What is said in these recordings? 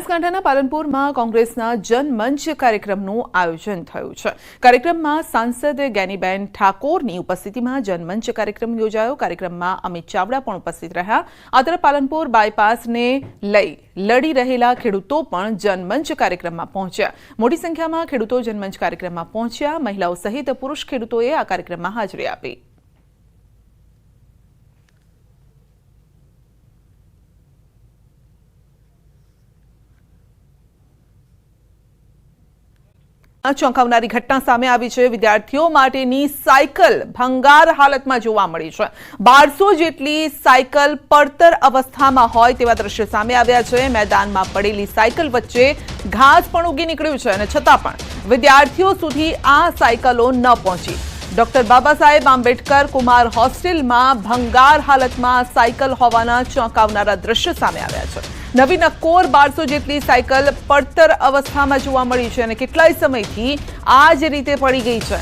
બનાસકાંઠાના પાલનપુરમાં કોંગ્રેસના જનમંચ કાર્યક્રમનું આયોજન થયું છે. કાર્યક્રમમાં સાંસદ જ્ઞાનીબેન ઠાકોરની ઉપસ્થિતિમાં જનમંચ કાર્યક્રમ યોજાયો. કાર્યક્રમમાં અમિત ચાવડા પણ ઉપસ્થિત રહ્યા. આ તરફ પાલનપુર બાયપાસને લઈ લડી રહેલા ખેડૂતો પણ જનમંચ કાર્યક્રમમાં પહોંચ્યા. મોટી સંખ્યામાં ખેડૂતો જનમંચ કાર્યક્રમમાં પહોંચ્યા. મહિલાઓ સહિત પુરુષ ખેડૂતોએ આ કાર્યક્રમમાં હાજરી આપી આ ચોંકાવનારી ઘટના સામે આવી છે. વિદ્યાર્થીઓ માટેની સાયકલ ભંગાર હાલતમાં જોવા મળી છે. બારસો જેટલી સાયકલ પડતર અવસ્થામાં હોય તેવા દ્રશ્યો સામે આવ્યા છે. મેદાનમાં પડેલી સાયકલ વચ્ચે ઘાસ પણ ઉગી નીકળ્યું છે અને છતાં પણ વિદ્યાર્થીઓ સુધી આ સાયકલો ન પહોંચી. ડોક્ટર બાબા સાહેબ આંબેડકર કુમાર હોસ્ટેલમાં ભંગાર હાલતમાં સાયકલ હોવાના ચોંકાવનારા દ્રશ્યો સામે આવ્યા છે. નવી નક્કોર બારસો જેટલી સાયકલ પડતર અવસ્થામાં જોવા મળી છે અને કેટલાય સમયથી આ જ રીતે પડી ગઈ છે.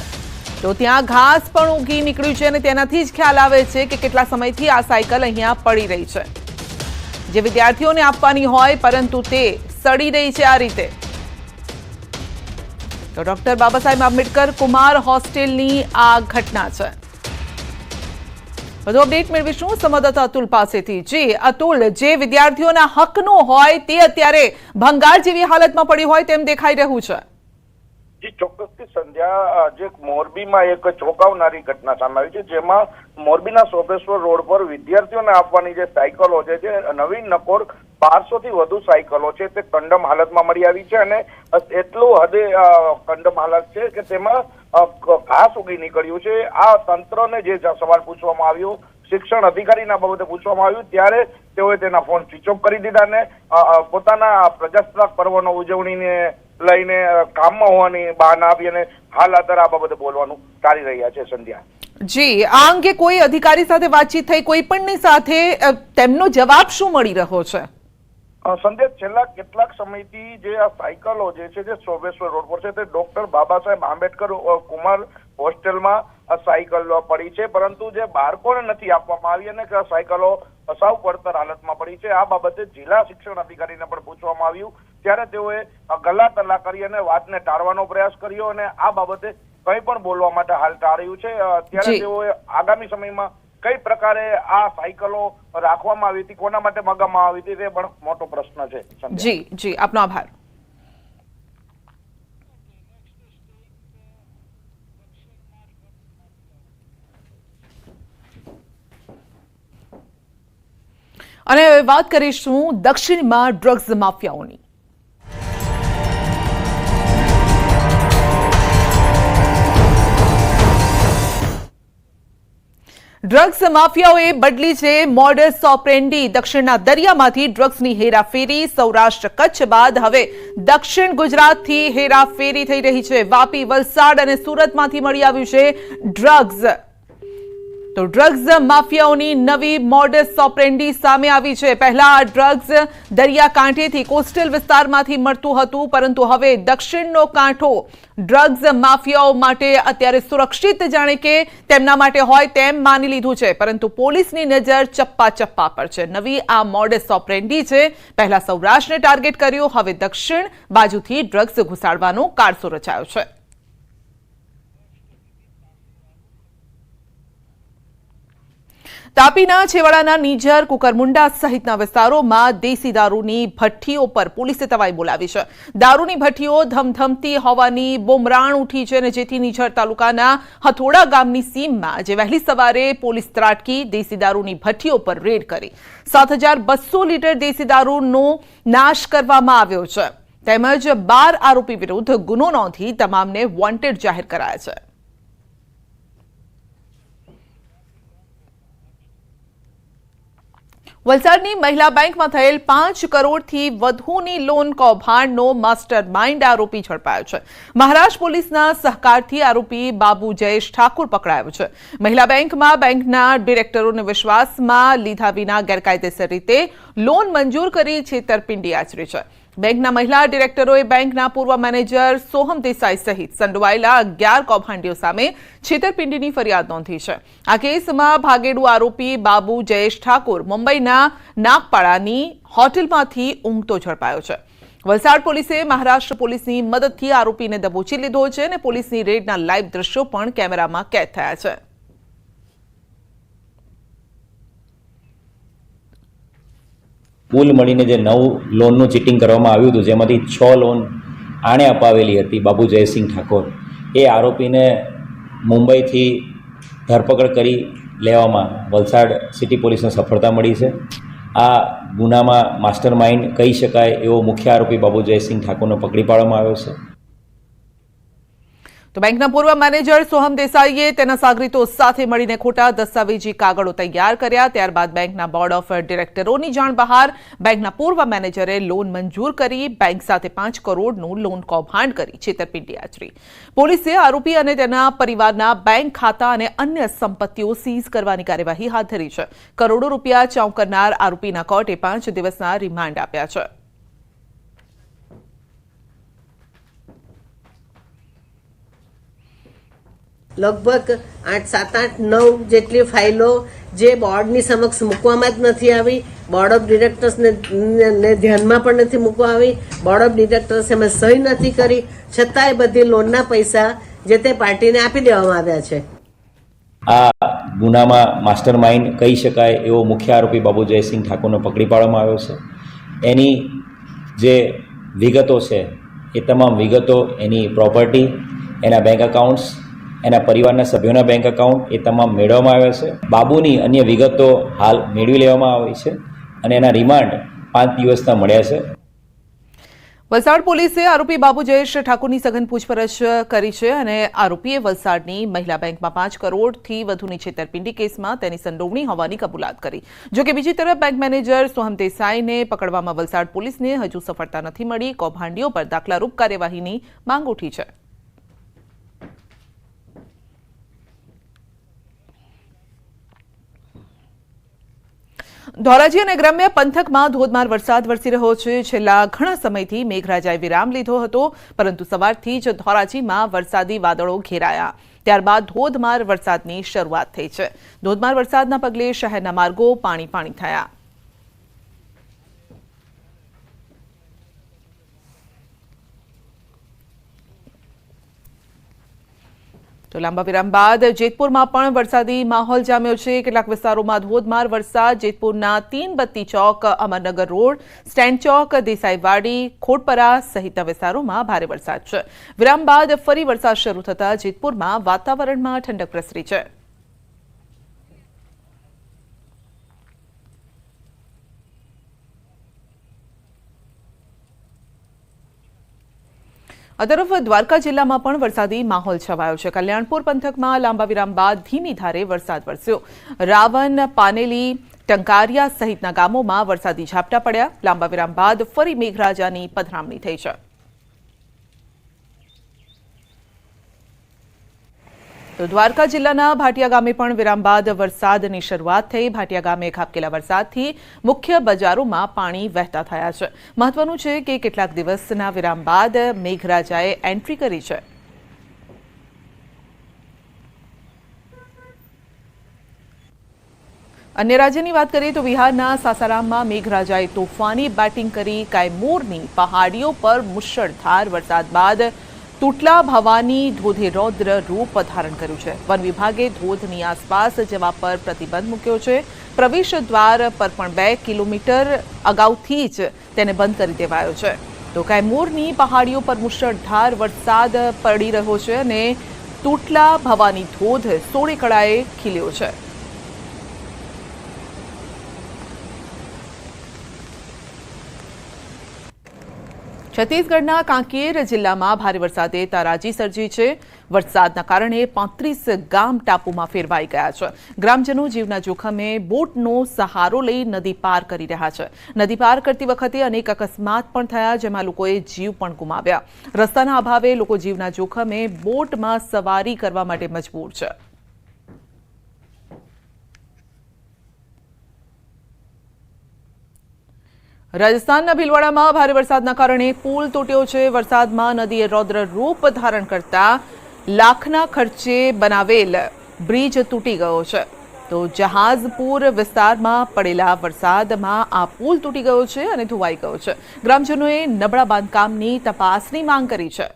તો ત્યાં ઘાસ પણ ઉગી નીકળ્યું છે અને તેનાથી જ ખ્યાલ આવે છે કે કેટલા સમયથી આ સાયકલ અહીંયા પડી રહી છે. જે વિદ્યાર્થીઓને આપવાની હોય પરંતુ તે સડી રહી છે આ રીતે. તો ડોક્ટર બાબા સાહેબ આંબેડકર કુમાર હોસ્ટેલની આ ઘટના છે. વધુ અપડેટ મેળવીશું સંવાદદાતા અતુલ પાસેથી. જી, અતુલ, જે વિદ્યાર્થીઓના હકનું હોય તે અત્યારે ભંગાર જેવી હાલતમાં પડ્યું હોય તેમ દેખાઈ રહ્યું છે. જી ચોક્કસથી સંધ્યા જે મોરબીમાં એક ચોંકાવનારી ઘટના સામે આવી છે જેમાં મોરબીના સોબેશ્વર રોડ પર વિદ્યાર્થીઓને આપવાની જે સાયકલો છે જે નવીન નકોર બારસો થી વધુ સાયકલો છે તે કંડમ હાલતમાં મળી આવી છે અને એટલું હદે કંડમ હાલત છે કે તેમાં ઘાસ ઉગી નીકળ્યું છે. આ તંત્રને જે સવાલ પૂછવામાં આવ્યો શિક્ષણ અધિકારીના બાબતે પૂછવામાં આવ્યું ત્યારે તેઓએ તેના ફોન સ્વિચ ઓફ કરી દીધા અ, પોતાના પ્રજાસત્તાક પર્વનો ઉજવણીને લઈને કામમાં હોવાની બહાના આપી અને હાલ અત્યારે આ બાબતે બોલવાનું ટાળી રહ્યા છે સંધ્યા. જી આ અંગે કોઈ અધિકારી સાથે વાતચીત થઈ કોઈ પણ સાથે તેમનો જવાબ શું મળી રહ્યો છે? સંદેશ છેલ્લા કેટલાક સમયથી જે આ સાયકલો જે છે જે સોમેશ્વર રોડ પર છે તે ડોક્ટર બાબા સાહેબ આંબેડકર કુમાર હોસ્ટેલમાં આ સાયકલો પડી છે પરંતુ જે બાળકોને નથી આપવામાં આવી અને સાયકલો સાવ પડતર હાલતમાં પડી છે આ બાબતે જિલ્લા શિક્ષણ અધિકારીને પણ પૂછવામાં આવ્યું. ત્યારે તેઓએ ગલ્લા તલ્લા કરી અને વાતને ટાળવાનો પ્રયાસ કર્યો અને આ બાબતે કંઈ પણ બોલવા માટે હાલ ટાળ્યું છે. ત્યારે તેઓએ આગામી સમયમાં કઈ પ્રકારે આ સાયકલો રાખવામાં આવી હતી કોના માટે મગામાં આવી હતી તે પણ મોટો પ્રશ્ન છે જી જી આપનો આભાર. અને વાત કરીશું દક્ષિણમાં ડ્રગ્સ માફિયાઓની. ડ્રગ્સ માફિયાઓએ બદલી છે મોડસ ઓપરેન્ડી દક્ષિણના દરિયામાંથી ડ્રગ્સની હેરાફેરી સૌરાષ્ટ્ર કચ્છ બાદ હવે દક્ષિણ ગુજરાતથી હેરાફેરી થઈ રહી છે. વાપી, વલસાડ અને સુરતમાંથી મળી આવ્યું છે ડ્રગ્સ. તો ડ્રગ્સ માફિયાઓની નવી મોડસ ઓપરેન્ડી સામે આવી છે. પહેલા આ ડ્રગ્સ દરિયાકાંઠેથી કોસ્ટલ વિસ્તારમાંથી મળતું હતું, પરંતુ હવે દક્ષિણનો કાંઠો ડ્રગ્સ માફિયાઓ માટે અત્યારે સુરક્ષિત જાણે કે તેમના માટે હોય તેમ માની લીધું છે. પરંતુ પોલીસની નજર ચપ્પા ચપ્પા પર છે. નવી આ મોડસ ઓપરેન્ડી છે. પહેલા સૌરાષ્ટ્રને ટાર્ગેટ કર્યું, હવે દક્ષિણ બાજુથી ડ્રગ્સ ઘુસાડવાનો કારસો રચાયો છે. તાપીના, છેવાડાના, નીજર, કુકરમુંડા સહિતના વિસ્તારોમાં દેશી દારૂની ભઠ્ઠીઓ પર પોલીસે તવાઈ બોલાવી છે. દારૂની ભઠ્ઠીઓ ધમધમતી હોવાની બુમરાણ ઉઠી છે અને જેથી નીજર તાલુકાના હથોડા ગામની સીમમાં જે વહેલી સવારે પોલીસ ત્રાટકી દેશી દારૂની ભઠ્ઠીઓ પર રેડ કરી. સાત લીટર દેશી દારૂનો નાશ કરવામાં આવ્યો છે. તેમજ બાર આરોપી વિરુદ્ધ ગુનો નોંધી તમામને વોન્ટેડ જાહેર કરાયા છે. વલસાડની મહિલા બેંકમાં થયેલ પાંચ કરોડથી વધુની લોન કૌભાંડનો માસ્ટર માઇન્ડ આરોપી ઝડપાયો છે. મહારાષ્ટ્ર પોલીસના સહકારથી આરોપી બાબુ જયેશ ઠાકુર પકડાયો છે. મહિલા બેંકમાં બેંકના ડિરેક્ટરોને વિશ્વાસમાં લીધા વિના ગેરકાયદેસર રીતે લોન મંજૂર કરી છેતરપિંડી આચરી છે. બેંકના મહિલા ડિરેક્ટરોએ બેંકના પૂર્વ મેનેજર સોહમ દેસાઈ સહિત સંડોવાયેલા અગિયાર કૌભાંડીઓ સામે છેતરપિંડીની ફરિયાદ નોંધી છે. આ કેસમાં ભાગેડુ આરોપી બાબુ જયેશ ઠાકોર મુંબઈના નાગપાડાની હોટેલમાંથી ઊંઘતો ઝડપાયો છે. વલસાડ પોલીસે મહારાષ્ટ્ર પોલીસની મદદથી આરોપીને દબોચી લીધો છે અને પોલીસની રેડના લાઈવ દ્રશ્યો પણ કેમેરામાં કેદ થયા છે. કુલ મળીને જે નવ લોનનું ચીટિંગ કરવામાં આવ્યું હતું, જેમાંથી છ લોન આણે અપાવેલી હતી બાબુ જયસિંહ ઠાકોર. એ આરોપીને મુંબઈથી ધરપકડ કરી લેવામાં વલસાડ સિટી પોલીસને સફળતા મળી છે. આ ગુનામાં માસ્ટર માઇન્ડ કહી શકાય એવો મુખ્ય આરોપી બાબુ જયસિંહ ઠાકોરને પકડી પાડવામાં આવ્યો છે. તો બેંકના પૂર્વ મેનેજર સોહમ દેસાઈએ તેના સાગરીતો સાથે મળીને ખોટા દસ્તાવેજી કાગળો તૈયાર કર્યા. ત્યારબાદ બેંકના બોર્ડ ઓફ ડિરેક્ટરોની જાણ બહાર બેંકના પૂર્વ મેનેજરે લોન મંજૂર કરી બેંક સાથે પાંચ કરોડનું લોન કૌભાંડ કરી છેતરપિંડી આચરી. પોલીસે આરોપી અને તેના પરિવારના બેંક ખાતા અને અન્ય સંપત્તિઓ સીઝ કરવાની કાર્યવાહી હાથ ધરી છે. કરોડો રૂપિયા ચાઉ આરોપીના કોર્ટે પાંચ દિવસના રિમાન્ડ આપ્યા છે. લગભગ આઠ, સાત, આઠ, નવ જેટલી ફાઇલો જે બોર્ડની સમક્ષ મૂકવામાં જ નથી આવી. બોર્ડ ઓફ ડિરેક્ટર્સને ને ધ્યાનમાં પણ નથી મૂકવા આવી. બોર્ડ ઓફ ડિરેક્ટર્સ એમાં સહી નથી કરી. છતાંય બધી લોનના પૈસા જે તે પાર્ટીને આપી દેવામાં આવ્યા છે. આ ગુનામાં માસ્ટર માઇન્ડ કહી શકાય એવો મુખ્ય આરોપી બાબુ જયસિંહ ઠાકોરને પકડી પાડવામાં આવ્યો છે. એની જે વિગતો છે એ તમામ વિગતો એની પ્રોપર્ટી, એના બેંક અકાઉન્ટ્સ એના પરિવારના સભ્યોના બેંક એકાઉન્ટ એ તમામ મેળવવામાં આવ્યા છે. બાબુની અન્ય વિગતો હાલ મેળવી લેવામાં આવી છે અને એના રિમાન્ડ પાંચ દિવસના મળ્યા છે. વલસાડ પોલીસે આરોપી બાબુ જયેશ ઠાકુરની સઘન પૂછપરછ કરી છે અને આરોપીએ વલસાડની મહિલા બેંકમાં પાંચ કરોડથી વધુની છેતરપિંડી કેસમાં તેની સંડોવણી હોવાની કબૂલાત કરી. જોકે બીજી તરફ બેંક મેનેજર સોહમ દેસાઈને પકડવામાં વલસાડ પોલીસને હજુ સફળતા નથી મળી. કૌભાંડીઓ પર દાખલારૂપ કાર્યવાહીની માંગ ઉઠી છે. ધોરાજી અને ગ્રામ્ય પંથકમાં ધોધમાર વરસાદ વરસી રહ્યો છે. છેલ્લા ઘણા સમયથી મેઘરાજાએ વિરામ લીધો હતો, પરંતુ સવારથી જ ધોરાજીમાં વરસાદી વાદળો ઘેરાયા. ત્યારબાદ ધોધમાર વરસાદની શરૂઆત થઈ છે. ધોધમાર વરસાદના પગલે શહેરના માર્ગો પાણી પાણી થયા. તો લાંબા વિરામ બાદ જેતપુરમાં પણ વરસાદી માહોલ જામ્યો છે. કેટલાક વિસ્તારોમાં ધોધમાર વરસાદ. જેતપુરના તીન બત્તી ચોક, અમરનગર રોડ, સ્ટેન્ડ ચોક, દેસાઈવાડી, ખોડપરા સહિતના વિસ્તારોમાં ભારે વરસાદ છે. વિરામ બાદ ફરી વરસાદ શરૂ થતાં જેતપુરમાં વાતાવરણમાં ઠંડક પ્રસરી છે. આ તરફ દ્વારકા જિલ્લામાં પણ વરસાદી માહોલ છવાયો છે. કલ્યાણપુર પંથકમાં લાંબા વિરામ બાદ ધીમી ધારે વરસાદ વરસ્યો. રાવણ, પાનેલી, ટંકારિયા સહિતના ગામોમાં વરસાદી ઝાપટા પડ્યા. લાંબા વિરામ બાદ ફરી મેઘરાજાની પધરામણી થઈ છે. તો દ્વારકા જિલ્લાના ભાટિયા ગામે પણ વિરામ બાદ વરસાદની શરૂઆત થઈ. ભાટિયા ગામે ખાબકેલા વરસાદથી મુખ્ય બજારોમાં પાણી વહેતા થયા છે. મહત્વનું છે કે કેટલાક દિવસના વિરામ બાદ મેઘરાજાએ એન્ટ્રી કરી છે. અન્ય રાજ્યની વાત કરીએ તો બિહારના સાસારામમાં મેઘરાજાએ તોફાની બેટિંગ કરી. કાયમૂરની પહાડીઓ પર મુશળધાર વરસાદ બાદ તૂટલા ભવાની ધોધે રૌદ્ર રૂપ ધારણ કર્યું છે. વન વિભાગે ધોધની આસપાસ જવા પર પ્રતિબંધ મૂક્યો છે. પ્રવેશ દ્વાર પર પણ બે કિલોમીટર અગાઉથી જ તેને બંધ કરી દેવાયો છે. તો કૈમૂરની પહાડીઓ પર મુશળધાર વરસાદ પડી રહ્યો છે અને તૂટલા ભવાની ધોધ સોળે કળાએ ખીલ્યો છે. છત્તીસગઢના કાંકેર જિલ્લામાં ભારે વરસાદે તારાજી સર્જી છે. વરસાદના કારણે પાંત્રીસ ગામ ટાપુમાં ફેરવાઈ ગયા છે. ગ્રામજનો જીવના જોખમે બોટનો સહારો લઈ નદી પાર કરી રહ્યા છે. નદી પાર કરતી વખતે અનેક અકસ્માત પણ થયા, જેમાં લોકોએ જીવ પણ ગુમાવ્યા. રસ્તાના અભાવે લોકો જીવના જોખમે બોટમાં સવારી કરવા માટે મજબૂર છે. રાજસ્થાનના ભીલવાડામાં ભારે વરસાદના કારણે પુલ તૂટ્યો છે. વરસાદમાં નદીએ રૌદ્ર રૂપ ધારણ કરતા લાખના ખર્ચે બનાવેલ બ્રિજ તૂટી ગયો છે. તો જહાજપુર વિસ્તારમાં પડેલા વરસાદમાં આ પુલ તૂટી ગયો છે અને ધોવાઈ ગયો છે. ગ્રામજનોએ નબળા બાંધકામની તપાસની માંગ કરી છે.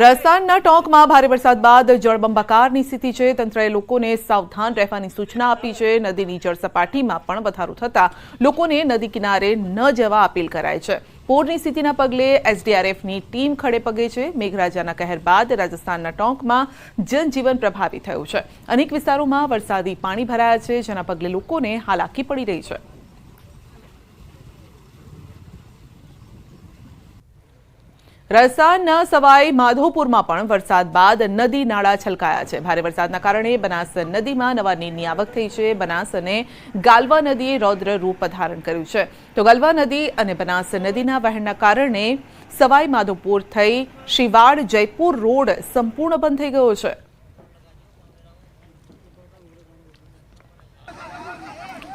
રાજસ્થાનના ટોંકમાં ભારે વરસાદ બાદ જળબંબાકારની સ્થિતિ છે. તંત્રએ લોકોને સાવધાન રહેવાની સૂચના આપી છે. નદીની જળસપાટીમાં પણ વધારો થતાં લોકોને નદી કિનારે ન જવા અપીલ કરાય છે. પૂરની સ્થિતિના પગલે એસડીઆરએફની ટીમ ખડે પગે છે. મેઘરાજાના કહેર બાદ રાજસ્થાનના ટોંકમાં જનજીવન પ્રભાવિત થયું છે. અનેક વિસ્તારોમાં વરસાદી પાણી ભરાયા છે, જેના પગલે લોકોને હાલાકી પડી રહી છે. રાજસ્થાનના સવાઈ માધોપુરમાં પણ વરસાદ બાદ નદી નાળા છલકાયા છે. ભારે વરસાદના કારણે બનાસ નદીમાં નવા નીરની આવક થઈ છે. બનાસ અને ગાલવા નદીએ રૌદ્ર રૂપ ધારણ કર્યું છે. તો ગાલવા નદી અને બનાસ નદીના વહેણના કારણે સવાઈ માધોપુર થઈ શિવાડ જયપુર રોડ સંપૂર્ણ બંધ થઈ ગયો છે.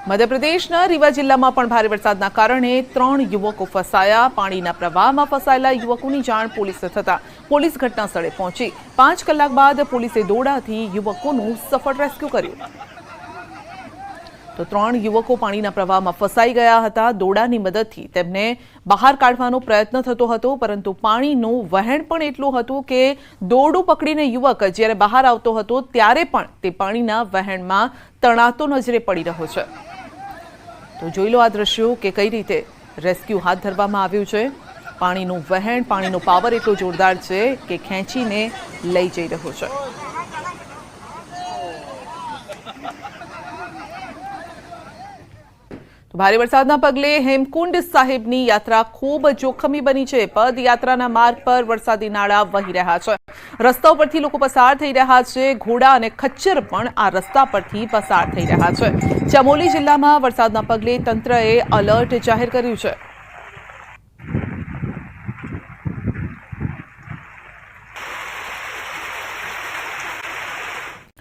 મધ્યપ્રદેશના રીવા જિલ્લામાં પણ ભારે વરસાદના કારણે ત્રણ યુવકો ફસાયા. પાણીના પ્રવાહમાં ફસાયેલા યુવકોની જાણ પોલીસને થતા પોલીસ ઘટના સ્થળે પહોંચી. પાંચ કલાક બાદ પોલીસે દોડાથી યુવકોનું સફળ રેસ્ક્યુ કર્યું. તો ત્રણ યુવકો પાણીના પ્રવાહમાં ફસાઈ ગયા હતા. દોડાની મદદથી તેમને બહાર કાઢવાનો પ્રયત્ન થતો હતો, પરંતુ પાણીનું વહેણ પણ એટલું હતું કે દોરડું પકડીને યુવક જ્યારે બહાર આવતો હતો, ત્યારે પણ તે પાણીના વહેણમાં તણાતો નજરે પડી રહ્યો છે. તો જોઈ લો આ દ્રશ્યો કે કઈ રીતે રેસ્ક્યુ હાથ ધરવામાં આવ્યું છે. પાણીનું વહેણ, પાણીનો પાવર એટલો જોરદાર છે કે ખેંચીને લઈ જઈ રહ્યો છે તો ભારે વરસાદના પગલે હેમકુંડ સાહેબની યાત્રા ખૂબ જોખમી બની છે. પદયાત્રાના માર્ગ પર વરસાદી નાળા વહી રહ્યા છે. રસ્તા પરથી લોકો પસાર થઈ રહ્યા છે. ઘોડા અને ખચ્ચર પણ આ રસ્તા પરથી પસાર થઈ રહ્યા છે. ચમોલી જિલ્લામાં વરસાદના પગલે તંત્રએ અલર્ટ જાહેર કર્યું છે.